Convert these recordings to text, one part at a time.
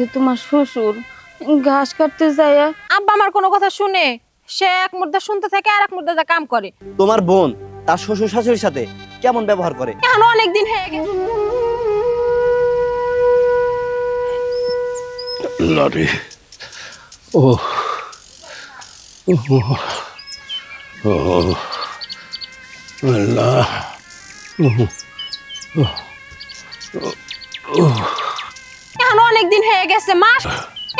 যে তোমার শ্বশুর ঘাস কাটতে যায় আব্বা আমার কোনো কথা শুনে সে এক মুদ্রা শুনতে থাকে আর এক মুদ্রা যা কাম করে। তোমার বোন তার শ্বশুর শাশুড়ির সাথে কেমন ব্যবহার করে? এখন অনেক দিন হয়ে গেছে। লরে। ও। ও। আল্লাহ। এখন অনেক হয়ে গেছে, মাস।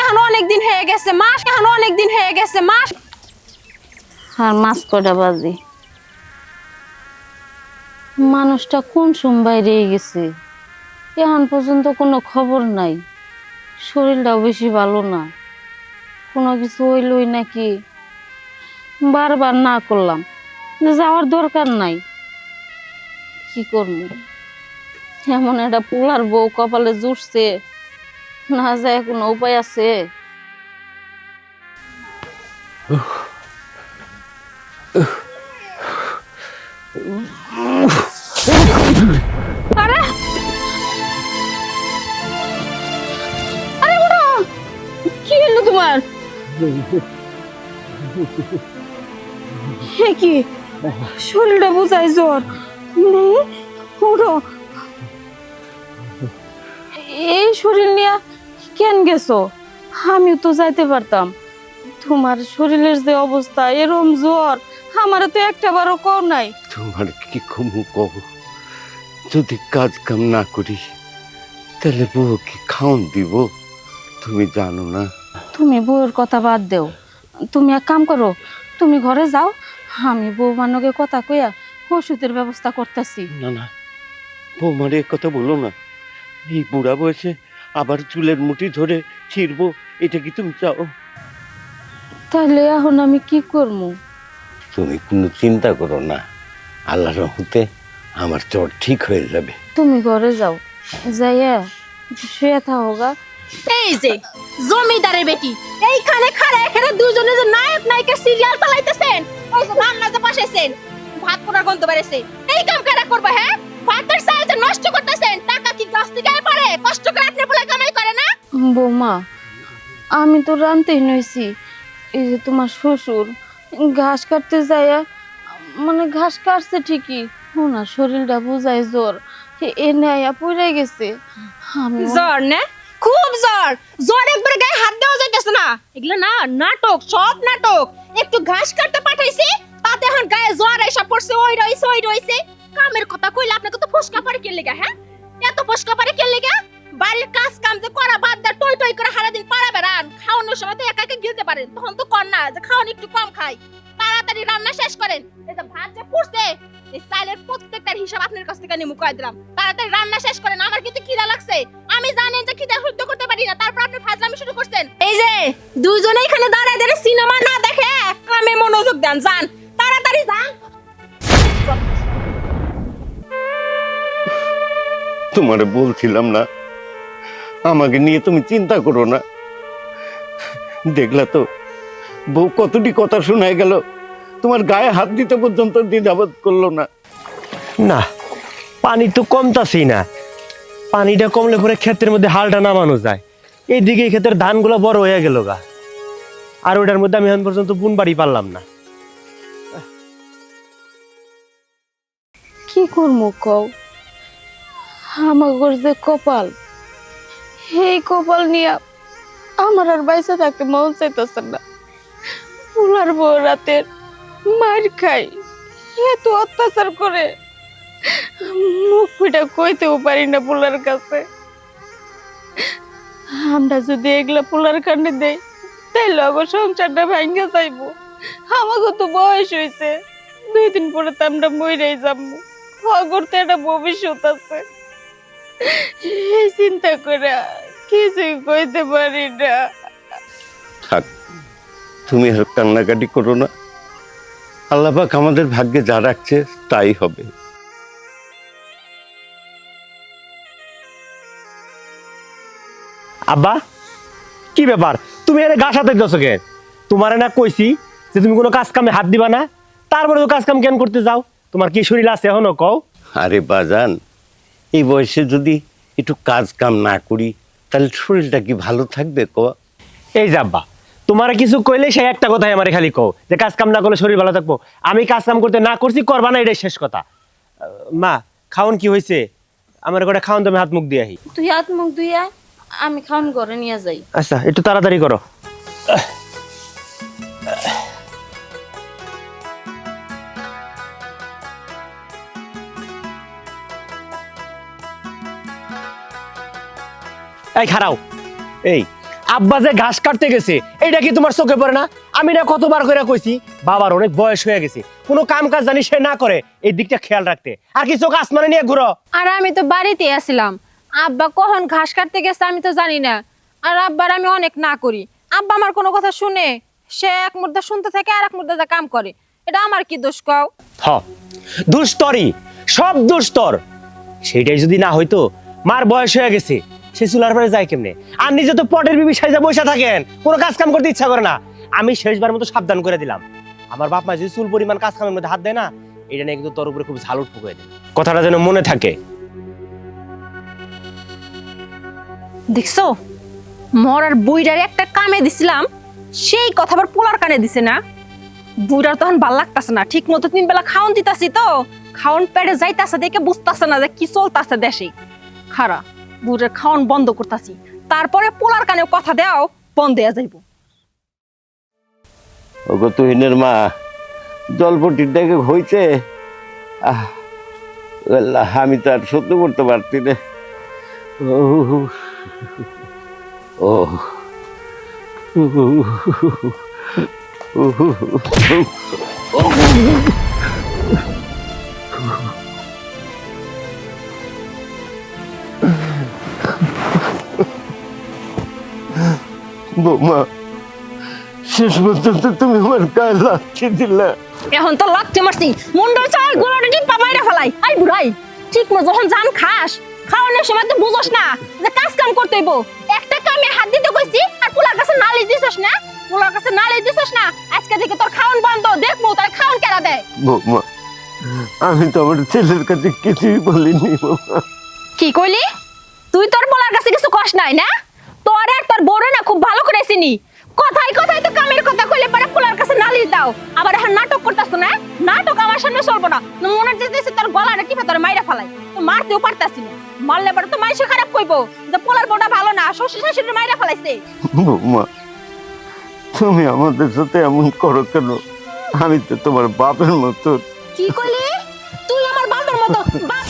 এখন অনেক দিন হয়ে গেছে, মাস। এখন অনেক দিন হয়ে গেছে, মাস। আর মাছ কটা বাজে? মানুষটা কোন সময় রয়ে গেছে? এখন পর্যন্ত কোনো খবর নাই। শরীরটাও বেশি ভালো না। কোনো কিছু হইলই নাকি? বারবার না করলাম। যাওয়ার দরকার নাই। কি করব? এমন একটা পোলার বউ কপালে জুটছে। না যায় কোনো উপায় আছে? আরে! আরে বুড়ো কি হলো তোমার? হে কি? শরীরটা বুঝাই জ্বর। নেই উঠো এই শরীর নিয়ে কেন গেছো? আমিও তো যাইতে পারতাম। তোমার শরীরের যে অবস্থা এরম জ্বর আমার তো একটা বারও কম নাই। তোমার কি কমু কব যদি কাজ কাম না করি তাহলে বউ কি খাওন দিব। তুমি জানো না। তুমি বউয়ের কথা বাদ দেও। তুমি এক কাম করো তুমি ঘরে যাও। আমি বউ মানকে কথা কইয়া ওষুধের ব্যবস্থা করতেছি। না না বৌমারে কথা বলো না। এই বুড়া বয়সে আবার চুলের মুঠি ধরে ছিড়বো এটা কি তুমি চাও? তাহলে এখন আমি কি করব? তুমি কোনো চিন্তা করো না। আল্লাহ রহমতে আমার জ্বর ঠিক হয়ে যাবে। তুমি ঘরে যাও। যাইয়া শুয়ে থাকো গা। এই যে জমিদারের বেটি। এইখানে খাড়া এখানে দুজনে যে নায়ক নায়িকা সিরিয়াল চালাইতেছেন। ওই যে রান্না যে বসাইছেন ভাত পোড়ার গন্ধ বেড়েছে। এই কাম কারা করবে হ্যাঁ? ভাতের সাইজ নষ্ট করতেছেন টাকা কি গাছ থেকে পারে কষ্ট করে আপনি বলে কামাই করে না? বৌমা আমি তো রানতেই নইছি। এই যে তোমার শ্বশুর ঘাস কাটতে যায় মানে ঘাস কাটছে ঠিকই ওনার শরীরটা বুঝায় জ্বর এ- এনে আয়া পড়ে গেছে। আমি জ্বর না? খুব জ্বর। জ্বর একবার গায়ে হাত দেওয়া যাইতেছে না। এগুলো না নাটক সব নাটক। একটু ঘাস কাটতে পাঠাইছি তাতে এখন গায়ে জ্বর এসে পড়ছে ওই রইছে ওই রইছে। কামের কথা কইলে আপনাকে তো ফসকা পারে কে লেগা হ্যাঁ? এত ফসকা পারে কে লেগা? বাড়ির কাজ কাম যে করা বাদ দা টই টই করে সারা দিন পারা বেড়ান খাওয়ানোর সময় তো একা একা গিলতে পারেন। তখন তো কর না যে খাওয়ান একটু কম খাই। তাড়াতাড়ি রান্না শেষ করেন। এই যে ভাত যে পুড়ছে, এই চাইলের প্রত্যেকটার হিসাব আপনার কাছ থেকে নিমু কয়ে দিলাম। তাড়াতাড়ি রান্না শেষ করেন। আমার কিন্তু খিদা লাগছে। আমি জানেন যে খিদা সহ্য করতে পারি না। তারপর আপনি ফাজলামি শুরু করছেন। এই যে দুইজনে এখানে দাঁড়ায় দাঁড়ায় সিনেমা না দেখে কামে মনোযোগ দেন, যান। তাড়াতাড়ি যান। তোমারে বলছিলাম না। আমাকে নিয়ে তুমি চিন্তা করো না। দেখলা তো বউ কতটি কথা শোনায় গেল। তোমার গায়ে হাত দিতে পর্যন্ত দ্বিধাবোধ করল না। না পানি তো কমতাছেই না। পানিটা কমলে পরে ক্ষেতের মধ্যে হালটা নামানো যায়। এইদিকে এই ক্ষেতের ধানগুলো বড় হয়ে গেল গা। আর ওটার মধ্যে আমি এখন পর্যন্ত বুন বাড়ি পারলাম না। কি করব কও? আমার যে কপাল এই কপাল নিয়ে আমার আর বাইসে থাকতে মন চাইতেছে না। পুলার বউ রাতের মার খাই এত অত্যাচার করে। মুখ পিটা কইতেও পারি না পোলার কাছে। আমরা যদি এগুলা পোলার কাণ্ডে দেই, তাইলে আমার সংসারটা ভাঙ্গা যাইবো। আমাকে তো বয়স হয়েছে দুই দিন পরে তো আমরা মরেই যাব তো একটা ভবিষ্যৎ আছে। চিন্তা করে কিছুই কইতে পারি না। থাক তুমি আর কান্নাকাটি করো না। আল্লাপাক আমাদের ভাগ্যে যা রাখছে তাই হবে। আব্বা কি ব্যাপার? তুমি এর গা সাথে গেছো কেন তোমারে না কইছি যে তুমি কোনো কাজ কামে হাত দিবা না? তারপরে তো কাজ কাম কেন করতে যাও? তোমার কি শরীর আছে এখনও? কও। আরে বাজান এই বয়সে যদি একটু কাজ কাম না করি তাহলে শরীরটা কি ভালো থাকবে ক? এই যাব্বা তোমার কিছু কইলে সেই একটা কথাই আমার খালি কও যে কাজ কাম না করলে শরীর ভালো থাকব। আমি কাজ কাম করতে না করছি করবা না এটাই শেষ কথা। মা খাওন কি হয়েছে আমার করে খাওন তুমি হাত মুখ দিয়ে আহি। তুই হাত মুখ ধুইয়া আমি খাওন ঘরে নিয়ে যাই। আচ্ছা একটু তাড়াতাড়ি করো। এই খারাও। এই আব্বা যে ঘাস কাটতে গেছে এইটা কি তোমার চোখে পড়ে না? আমি না কতবার করে কইছি বাবার অনেক বয়স হয়ে গেছে কোনো কাম কাজ জানি সে না করে এই দিকটা খেয়াল রাখতে। আর কি চোখ আসমানে নিয়ে ঘুরো। আর আমি তো বাড়িতে আসছিলাম আব্বা কখন ঘাস কাটতে গেছে আমি তো জানি না। আর আব্বার আমি অনেক না করি। আব্বা আমার কোনো কথা শুনে সে এক মুদ্রা শুনতে থাকে আর এক মুদ্রা কাম করে। এটা আমার কি দোষ কও? হ দুস্তরই সব দুস্তর সেইটাই যদি না হইতো মার বয়স হয়ে গেছে সে চুলার পরে যায় কেমনে? আর নিজে তো পটের বিবি সাইজা বসে থাকেন, কোনো কাজ কাম করতে ইচ্ছা করে না। আমি শেষবার মতো সাবধান করে দিলাম। আমার বাপ মা যদি চুল পরিমাণ কাজ কামের মধ্যে হাত দেয় না, এটা নিয়ে কিন্তু তোর উপরে খুব ঝালুট ফুকে দেয় কথাটা যেন মনে থাকে। দেখছ? মরার বুইটার একটা কামে দিছিলাম, সেই কথা আবার পোলার কানে দিছে না? বুইটার তখন ভালো লাগতাছে না। ঠিক মতো তিন বেলা খাওন দিতাছি তো, খাওন পেটে যাইতাছে দেখে বুঝতাছে না যে কি চলতাছে দেশে খারা। বুইটার খাওন বন্ধ করতাছি তারপরে পোলার কানে কথা দেও বন্ধ দেয়া যাইব ওগো তুহিনের মা জলপটির দেখে হইছে আহ আমি তো আর সহ্য করতে পারছি না ও বৌমা শেষ পর্যন্ত তুমি আমার গায়ে দিলা। এখন তো লাগতে মারছি। মুন্ডল চাল গোলাটা ফেলাই? আই বুড়াই ঠিক মতো যখন জান খাস খাওয়ানোর সময় তো বুঝোস না যে কাজ কাম করতে হইব। একটা কামে হাত দিতে কইছি আর পোলার কাছে নালিশ দিছস না? পোলার কাছে নালিশ দিছস না? আজকে থেকে তোর খাওন বন্ধ দেখব তার খাওন কেরা দেয়? বৌমা আমি তো আমার ছেলের কাছে কিছুই বলিনি বৌমা। কি কইলি? তুই তোর পোলার কাছে কিছু কষ্ট নাই না? তোর আর তোর বড় না খুব ভালো করে চিনি। কথাই কথাই তো কামের কথা কইলে পরে পোলার কাছে নালিশ দাও। আবার এখন নাটক করতাছ না? নাটক আমার সামনে চলবো না। মনে যেতেছে তোর গলাটা টিপে তোর মাইরা ফেলাই। তো মারতেও পারতাছি না। মারলে পরে তো মাইসে খারাপ কইবো যে পোলার বউটা ভালো না শ্বশুর শাশুড়ি মাইরা ফেলাইছে। বৌমা তুমি আমাদের সাথে এমন করো কেন? আমি তো তোমার বাপের মতো। কি কইলি? তুই আমার বাপের মতো। বাপ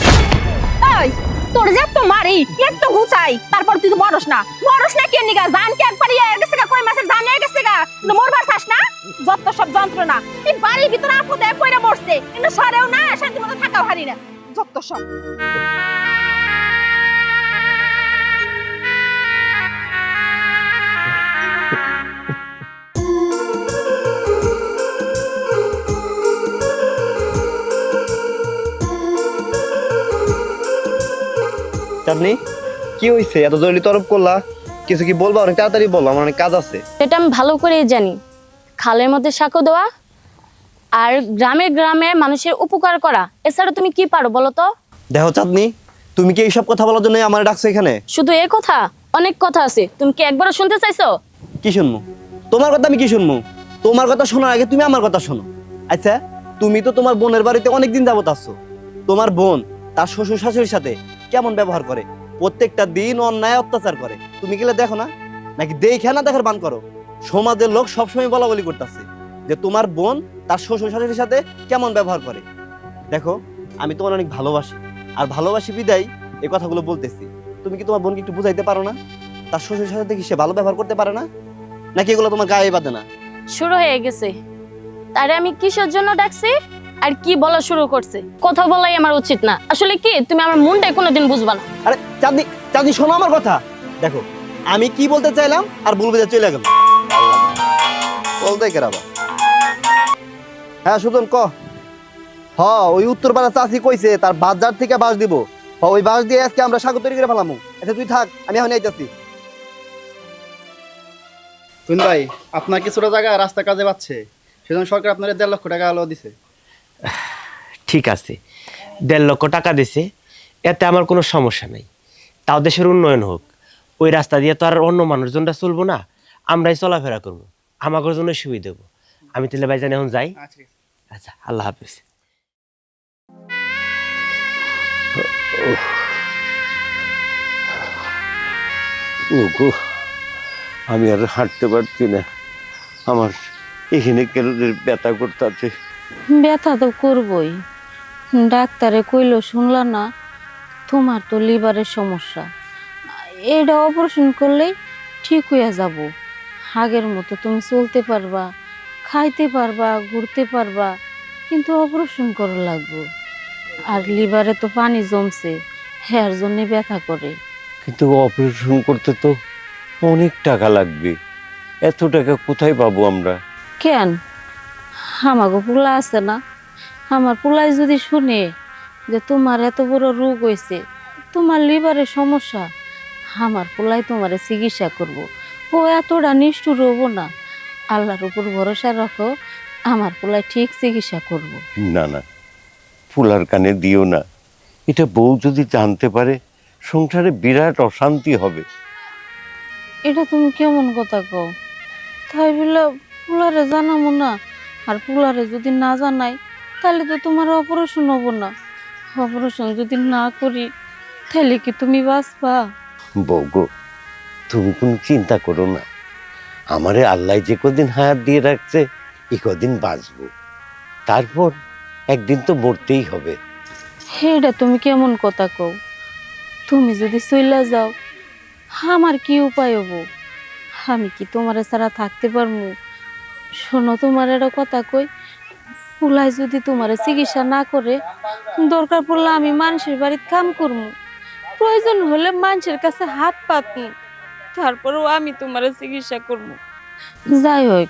এই! তোর যে তো মারি একটু গুছাই। তারপর তুই তো মরস না। মরস না কেন নিগা জান কে একবার ইয়ে গেছে গা? কই মাসের জান গেছে গা? মরবার চাস না? যত সব যন্ত্রণা। এই বাড়ির ভিতরে আপদে পয়রা মরছে। কিন্তু সরেও না শান্তি মতো থাকাও হারি না। যত সব। চাঁদনি কি হইছে? এত জরুরি তরফ করলা? কিছু কি বলবা? অনেক তাড়াতাড়ি বলো আমার অনেক কাজ আছে। সেটা আমি ভালো করেই জানি। খালের মধ্যে সাঁকো দেওয়া আর গ্রামে গ্রামে মানুষের উপকার করা। এছাড়া তুমি কি পারো বলো তো? দেখো চাঁদনি তুমি কি এইসব কথা বলার জন্য আমার ডাকছো এখানে? শুধু এ কথা? অনেক কথা আছে। তুমি কি একবারও শুনতে চাইছো? কি শুনব তোমার কথা আমি কি শুনব তোমার কথা শোনার আগে তুমি আমার কথা শোনো। আচ্ছা তুমি তো তোমার বোনের বাড়িতে অনেকদিন যাবত আসছো তোমার বোন তার শ্বশুর শাশুড়ির সাথে কেমন ব্যবহার করে? প্রত্যেকটা দিন অন্যায় অত্যাচার করে। তুমি গেলে দেখো না? নাকি দেখে না দেখার বান করো? সমাজের লোক সবসময় বলা বলি করতেছে যে তোমার বোন তার শ্বশুর শাশুড়ির সাথে কেমন ব্যবহার করে। দেখো, আমি তোমার অনেক ভালোবাসি। আর ভালোবাসি বিদায় এই কথাগুলো বলতেছি। তুমি কি তোমার বোনকে একটু বুঝাইতে পারো না? তার শ্বশুর সাথে কি সে ভালো ব্যবহার করতে পারে না? নাকি এগুলো তোমার গায়ে বাঁধে না? শুরু হয়ে গেছে। তারে আমি কিসের জন্য ডাকছি? আর কি বলা শুরু করছে? কথা বলাই আমার উচিত না। আসলে কি তুমি আমার মনটাই কোনোদিন বুঝবা না। আরে চাঁদনি চাঁদনি শোনো আমার কথা। দেখো আমি কি বলতে চাইলাম আর বলবে যে চলে গেল বলতে কেরাবা। হ্যাঁ সুদন ক। হ ওই উত্তর পাড়া চাষি কইছে তার বাজার থেকে বাস দিব। হ ওই বাস দিয়ে আজকে আমরা স্বাগত তৈরি করে ফেলামু। আচ্ছা তুই থাক আমি এখন আইতাছি। তুন ভাই আপনার কিছুটা জায়গা রাস্তা কাজে পাচ্ছে। সেজন্য সরকার আপনার দেড় লক্ষ টাকা আলো দিছে। ঠিক আছে। দেড় লক্ষ টাকা দিছে এতে আমার কোনো সমস্যা নাই। তাও দেশের উন্নয়ন হোক ওই রাস্তা দিয়ে তো আর অন্য মানুষজনটা চলবো না আমরাই চলাফেরা করব আমাদের জন্য সুবিধা দেবো। আমি তাহলে ভাইজান এখন যাই। আচ্ছা আছে। আচ্ছা আল্লাহ হাফিজ। ওগো আমি আর হাঁটতে পারছি না। আমার এখানে কেন ব্যথা করতেছে। ব্যথা তো করবই। ডাক্তারে কইলো শুনলা না তোমার তো লিভারের সমস্যা। এটা অপারেশন করলেই ঠিক হইয়া যাব। আগের মতো তুমি চলতে পারবা খাইতে পারবা ঘুরতে পারবা কিন্তু অপারেশন করা লাগবে। আর লিভারে তো পানি জমছে হ্যার জন্য ব্যথা করে। কিন্তু অপারেশন করতে তো অনেক টাকা লাগবে। এত টাকা কোথায় পাবো আমরা? কেন? আমাগো পোলা আছে না? আমার পোলাই যদি শুনে যে তোমার এত বড় রোগ হয়েছে তোমার লিভারের সমস্যা আমার পোলাই তোমারে চিকিৎসা করব। ও এতটা নিষ্ঠুর হব না। আল্লাহর উপর ভরসা রাখো আমার পোলাই ঠিক চিকিৎসা করব। না না ফুলার কানে দিও না। এটা বউ যদি জানতে পারে সংসারে বিরাট অশান্তি হবে। এটা তুমি কেমন কথা কও? তাই বলে পোলারে জানাব না। আর পোলারে যদি না জানাই তাহলে তো তোমার অপারেশন হব না। অপারেশন যদি না করি তাহলে কি তুমি বাঁচবা? বউ গো তুমি কোনো চিন্তা করো না। আমারে আল্লাহ যে কদিন হায়াত দিয়ে রাখছে এ কদিন বাঁচবো। তারপর একদিন তো মরতেই হবে। এটা তুমি কেমন কথা কও? তুমি যদি চইলা যাও আমার কি উপায় হব? আমি কি তোমার ছাড়া থাকতে পারব শোনো, তোমার একটা কথা কই পুলাই যদি তোমার চিকিৎসা না করে, দরকার পড়লে আমি মানুষের বাড়িতে কাম করব প্রয়োজন হলে মানুষের কাছে হাত পাতি, তারপরেও আমি তোমার চিকিৎসা করব যাই হোক,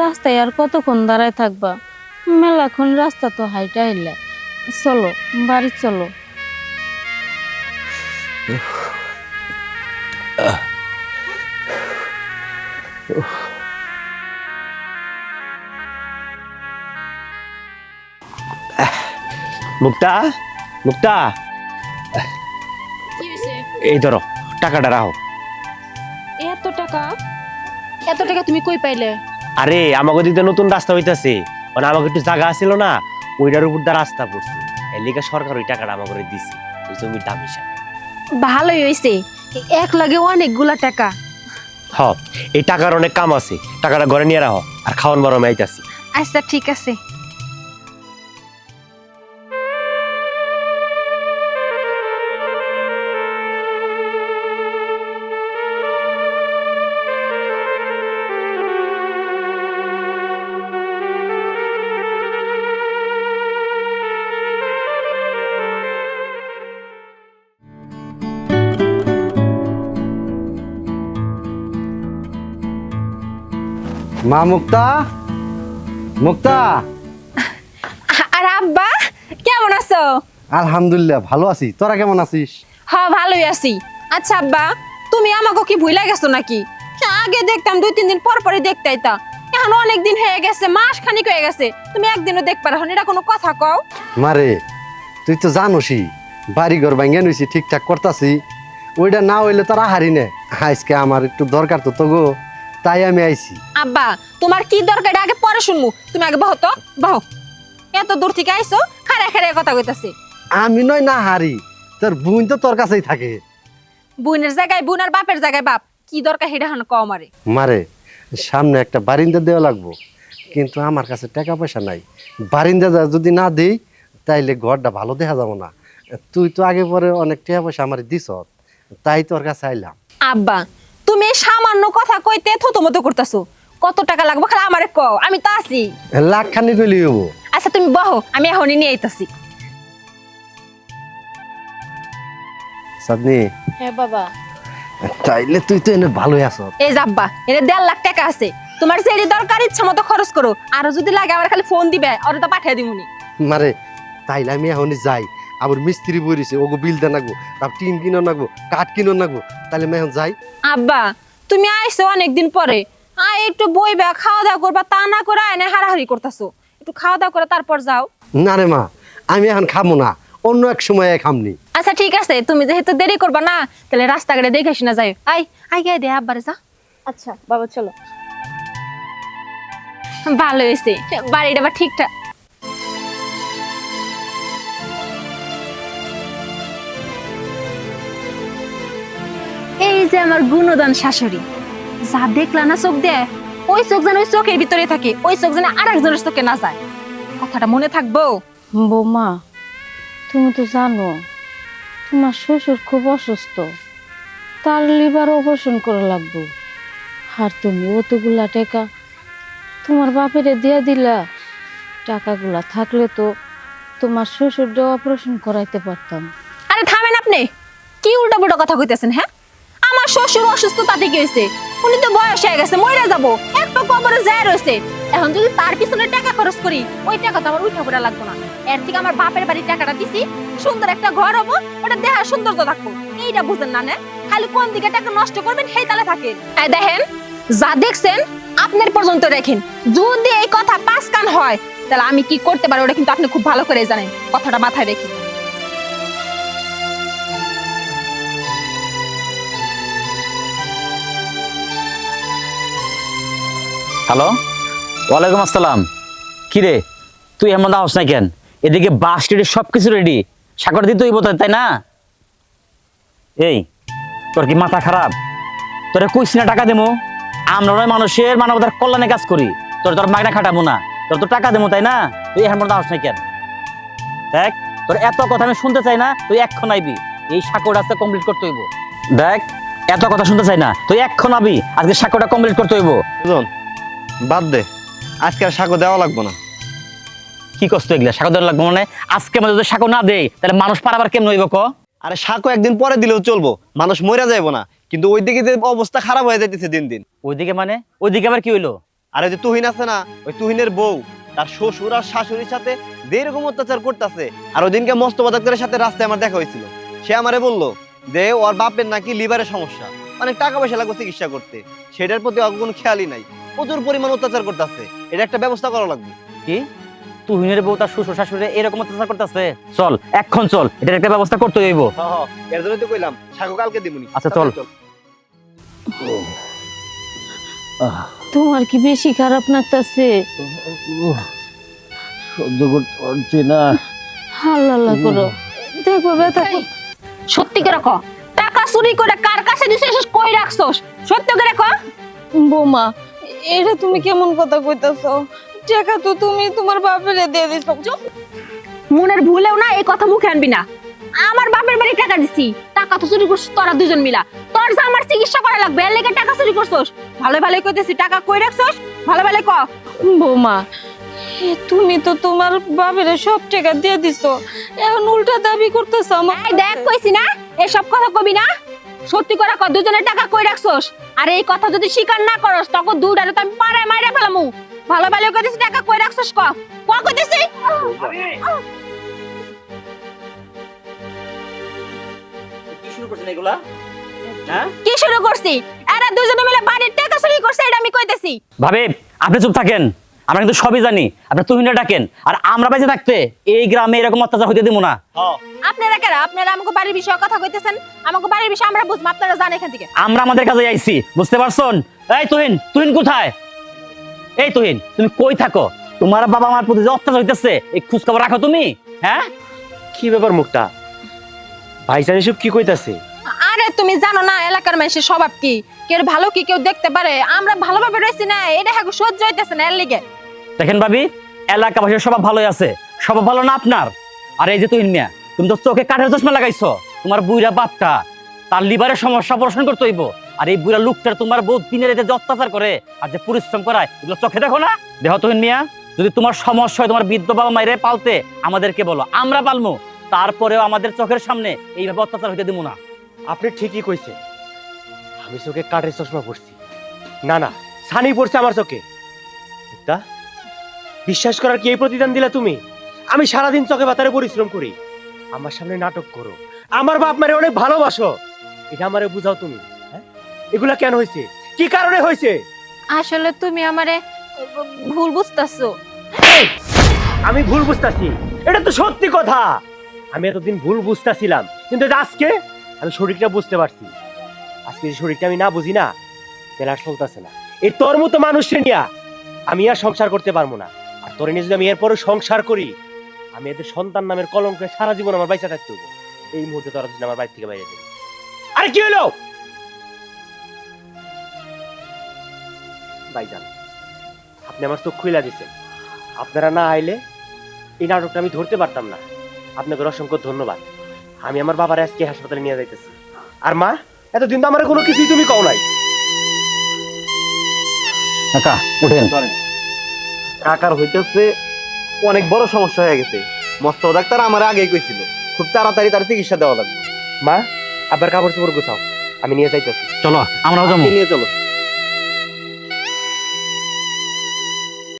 রাস্তায় আর কতক্ষণ দাঁড়ায় থাকবা? মেলাক্ষণ রাস্তা তো হাইটা এলে চলো, বাড়ি চলো। মুক্তা মুক্তা। এই ধরো টাকাটা রাখো। এত টাকা? এত টাকা তুমি কই পাইলে? আরে আমাকে দিকে নতুন রাস্তা হইতাছে। মানে আমাকে একটু জায়গা আছিল না ওইটার উপর দিয়ে রাস্তা পড়ছে এর লিগে সরকার ওই টাকাটা আমাকে দিছে ওই জমির দাম হিসাবে। ভালোই হইছে। এক লাগে অনেকগুলা টাকা। হ এই টাকার অনেক কাম আছে। টাকাটা ঘরে নিয়ে রাখো আর খাওয়ান বড় আমি আইতাছি। আচ্ছা ঠিক আছে। মা মুক্তা? মুক্তা? আর আব্বা কেমন আছো? আলহামদুলিল্লাহ ভালো আছি। তোরা কেমন আছিস? হ্যাঁ ভালোই আছি। আচ্ছা আব্বা তুমি আমাকে কি ভুলে গেছো নাকি? আগে দেখতাম দুই তিন দিন পর পরই দেখতে আইতা। এখন অনেক দিন হয়ে গেছে মাস খানিক হয়ে গেছে। তুমি একদিনও দেখবা এখন এটা কোনো কথা কও। মারে তুই তো জানোসই বাড়ি ঘর ভাঙ্গা নইছি ঠিকঠাক করতাছি। ওইটা না হইলে তোরা হারি নে। আজকে আমার একটু দরকার তো তো গো তাই আমি আইছি। আব্বা তোমার কি দরকার? আগে পরে শুনব তুমি আগে বহো তো বহো। এত দূর থেকে আইছো খারে খারে কথা কইতাছে। আমি নয় না হারি তোর বোন তো তোর কাছেই থাকে। বুনের জায়গায় বুন আর বাপের জায়গায় বাপ কি দরকার হেডা হান কও আমারে। মারে সামনে একটা বারিন্দা দেওয়া লাগবো কিন্তু আমার কাছে টাকা পয়সা নাই। বারিন্দা যদি না দেই তাইলে ঘরটা ভালো দেখা যাব না। তুই তো আগে পরে অনেক টাকা পয়সা আমার দিস তাই তোর কাছে আইলাম। আব্বা তুমি সামান্য কথা কইতে থতো মতো করতেছো। কত টাকা লাগবে? খালি আমারে কও আমি তো আছি। লাখ খানি গলি হব আচ্ছা তুমি বহো আমি এখনই নিয়ে আইতাছি। সাদনি। হ্যাঁ বাবা। তাইলে তুই তো এনে ভালোই আছ। এই যাব্বা এর দেড় লাখ টাকা আছে। তোমার যেটি দরকার ইচ্ছা মতো খরচ করো। আর যদি লাগে আমার খালি ফোন দিবে ওরে তো পাঠিয়ে দিমুনি মারে তাইলে আমি এখনই যাই। আবার মিস্ত্রি বইরিছে ওগো বিল দেন নাগবো তারপর টিন কিনো নাগবো কাঠ কিনো নাগবো তাইলে আমি এখন যাই। আব্বা তুমি আইছো অনেকদিন পরে। আয় একটু বইবা খাওয়া দাওয়া করবা তা না করে এনে হারাহারি করতেছো। একটু খাওয়া দাওয়া করে তারপর যাও। না রে মা আমি এখন খামো না অন্য এক সময় খামনি। আচ্ছা ঠিক আছে তুমি যেহেতু দেরি করবা না তাহলে রাস্তাঘাটে দেখে শুনে যাই আই আই গায়ে দে আব্বারে যা। আচ্ছা বাবা চলো। ভালো হয়েছে বাড়িটা আবার ঠিকঠাক। এই যে আমার গুণদান শাশুড়ি। যা দেখলা না চোখ দিয়ে ওই চোখ যেন ওই চোখের ভিতরে থাকে ওই চোখ যেন আর একজনের চোখে না যায়। কথাটা মনে থাকব? বৌমা তুমি তো জানো তোমার শ্বশুর খুব অসুস্থ। তার লিভার অপারেশন করা লাগবো। আর তুমি অতগুলা টাকা তোমার বাপেরে দিয়ে দিলা। টাকাগুলা থাকলে তো তোমার শ্বশুরটা অপারেশন করাইতে পারতাম। আরে থামেন আপনি কি উল্টা পুল্টা কথা কইতেছেন হ্যাঁ? আমার শ্বশুর অসুস্থ তাতে কি হয়েছে উনি তো বয়স হয়ে গেছে মরে যাব। একটা কবরে যায় রয়েছে এখন যদি তার পিছনে টাকা খরচ করি, ওই টাকা তো আমার উঠা পড়া লাগবে না। এর থেকে আমার বাপের বাড়ির টাকাটা দিছি, সুন্দর একটা ঘর হব, ওটা দেখার সৌন্দর্য থাকব। এইটা বুঝেন না না? খালি কোন দিকে টাকা নষ্ট করবেন, সেই তালে থাকে। এই দেখেন, যা দেখছেন, আপনার পর্যন্ত রেখেন যদি এই কথা পাঁচ কান হয়, তাহলে আমি কি করতে পারি, ওটা কিন্তু আপনি খুব ভালো করে জানেন। কথাটা মাথায় রেখে। হ্যালো? ওয়ালাইকুম আসসালাম। কি রে? তুই এমন আস না কেন? এদিকে বাস রেডি সব কিছু রেডি সাগর দিতে হইব তাই না? এই, তোর কি মাথা খারাপ? তোরে কইছি না টাকা দেবো। আমরা নয় মানুষের মানবতার কল্যাণে কাজ করি। তোর তোর মাগনা খাটাবো না। তোর তো টাকা দেবো, তাই না? তুই এমন আস না কেন? দেখ, তোর এত কথা আমি শুনতে চাই না, তুই এক্ষণ আইবি। এই সাঁকোটা আজকে কমপ্লিট করতে হইব। দেখ, এত কথা শুনতে চাই না, তুই এক্ষণ আবি। আজকে সাঁকোটা কমপ্লিট করতে হইব। বাদ দে। আজকে আর সাঁকো দেওয়া লাগবো না। কি কষ্ট এগুলা? সাঁকো দেওয়ার লাগবে মানে? আজকে আমাদের যদি সাঁকো না দেয় তাহলে মানুষ পারাবার কেমন হইব ক? আরে সাঁকো একদিন পরে দিলেও চলবো। মানুষ মরে যাইবো না। কিন্তু ওই দিকে যে অবস্থা খারাপ হয়ে যাইতেছে দিন দিন। ওইদিকে মানে? ওইদিকে আবার কি হইল? আর ওই যে তুহিন আছে না ওই তুহিনের বউ তার শ্বশুর আর শাশুড়ির সাথে যেরকম অত্যাচার করতেছে। আর ওইদিনকে মস্ত বাজাকের সাথে রাস্তায় আমার দেখা হয়েছিল। সে আমারে বলল যে ওর বাপের নাকি লিভারের সমস্যা। অনেক টাকা পয়সা লাগবে চিকিৎসা করতে। সেটার প্রতি কোনো খেয়ালই নাই। প্রচুর পরিমাণ অত্যাচার করতেছে। এটা একটা ব্যবস্থা করা লাগবে। কি? তুহিনের বউ তার শ্বশুর শাশুড়ি এরকম অত্যাচার করতেছে? চল এখন চল এটার একটা ব্যবস্থা করতে হইব। এর জন্য তো কইলাম কালকে দিবনি আচ্ছা, চল। তোমার কি বেশি খারাপ লাগতেছে? সহ্য করতে পারছি না। হাল্লা করো। দেখো ব্যথা সত্যি করে ক টাকা চুরি করে কার কাছে দিছিস কই রাখছস? সত্যি করে ক। বৌমা এটা তুমি কেমন কথা কইতাছ? টাকা তো তুমি তোমার বাপেরে দিয়ে দিছ। মনের ভুলেও না এই কথা মুখে আনবি না। আমার বাপের বাড়ি টাকা দিছি টাকা তো চুরি করছিস তোরা দুজন মিলা। তোর যে আমার চিকিৎসা করা লাগবে এর লেগে টাকা চুরি করছস। ভালো ভালো কইতেছি টাকা কই রাখছস? ভালো ভালো ক। বৌমা তুমি তো তোমার বাপেরে সব টাকা দিয়ে দিছ। এখন উল্টা দাবি করতেছ আমার দেখ কইছি না। এসব কথা কবি না? সত্যি করে ক দুজনের টাকা কই রাখছস? আর এই কথা যদি স্বীকার না করস তখন দুটারে তো আমি পাড়ায় মাইরে ফেলামু। ভালো ভালো কইতেছি টাকা কই রাখছস ক? ক কইতেছি কি শুরু করছেন এগুলা? হ্যাঁ? কি শুরু করছি? এরা দুজনে মিলে বাড়ির টাকা চুরি করছে এটা আমি কইতেছি। ভাবে আপনি চুপ থাকেন। আমরা কিন্তু সবই জানি। আপনি তুহিনে ডাকেন। আর আমরা বেঁচে থাকতে এই গ্রামে এরকম অত্যাচার হইতে দিব না। আপনারা কেন আপনারা আমাকে বাড়ির বিষয়ে কথা কইতেছেন। আমাকে বাড়ির বিষয়ে আমরা বুঝব আপনারা জানেন এখান থেকে। আমরা আমাদের কাছে আইছি বুঝতে পারছন? এই তুহিন তুহিন কোথায়? এই তুহিন তুমি কই থাকো? তোমার বাবা আমার প্রতি যে অত্যাচার হইতেছে এই খোঁজ খবর রাখো তুমি হ্যাঁ? কি ব্যাপার মুক্তা? ভাইজান এসব কি কইতাছে? আরে তুমি জানো না এলাকার মানুষের স্বভাব কি? কেউ ভালো কি কেউ দেখতে পারে? আমরা ভালোভাবে রয়েছি না এটা হ্যাঁ সহ্য হইতেছে না এর লিগে। দেখেন ভাবি, এলাকাবাসীর সবাই ভালোই আছে। সবাই ভালো না আপনার? আর এই যে তুহিন মিয়া, তুমি তো চোখে কাঠের চশমা লাগাইছো। তোমার বুইরা বাপটা, তার লিভারের সমস্যা অপারেশন করতে হইব। আর এই বুইরা লোকটার তোমার বউ দিনের রাতে যে অত্যাচার করে আর যে পরিশ্রম করায়, এগুলো চোখে দেখো না? দেখো তুহিন মিয়া, যদি তোমার সমস্যা হয়, তোমার বৃদ্ধ বাবা মায়ের পালতে আমাদেরকে বলো, আমরা পালমু। তারপরেও আমাদের চোখের সামনে এইভাবে অত্যাচার হইতে দিব না। আপনি ঠিকই কইছেন। আমি চোখে কাঠের চশমা পড়ছি না না সানি পড়ছে আমার চোখে। মুক্তা বিশ্বাস করার কি এই প্রতিদান দিলা তুমি? আমি সারাদিন চোখে বাতারে পরিশ্রম করি। আমার সামনে নাটক করো। আমার বাপ মারে অনেক ভালোবাসো। এটা আমারে বুঝাও তুমি হ্যাঁ? এগুলা কেন হয়েছে? কি কারণে হয়েছে? আসলে তুমি আমারে ভুল বুঝতাছো। আমি ভুল বুঝতাছি। এটা তো সত্যি কথা। আমি এতদিন ভুল বুঝতাছিলাম। কিন্তু আজকে আমি শরীরটা বুঝতে পারছি। আজকে যে শরীরটা আমি না বুঝি না তাহলে আর চলতেছে না। এই তোর মতো মানুষকে নিয়া আমি আর সংসার করতে পারব না। তোর নিয়ে যদি আমি এরপরে সংসার করি আমি এদের সন্তান নামের কলঙ্কে সারা জীবন আমার বাইচা থাকতে হব এই মুহূর্তে তোরা যদি আমার বাড়ি থেকে বাইরে যাবে। আরে কি হলো ভাইজান আপনি আমার চোখ খুইলা দিচ্ছেন আপনারা না আইলে এই নাটকটা আমি ধরতে পারতাম না। আপনাকে অসংখ্য ধন্যবাদ। আমি আমার বাবার আজকে হাসপাতালে নিয়ে যাইতেছি। আর মা এতদিন তো আমার কোনো কিছুই তুমি কও নাই। কাকা উঠেন। কাকার হইতেছে অনেক বড় সমস্যা হয়ে গেছে। মস্ত ডাক্তার আমার আগেই কইছিল খুব তাড়াতাড়ি তার চিকিৎসা দেওয়া লাগবে। মা আবার কাপড় চোপড় গুছাও আমি নিয়ে যাইতেছি। চলো আমরাও যাব। নিয়ে চলো।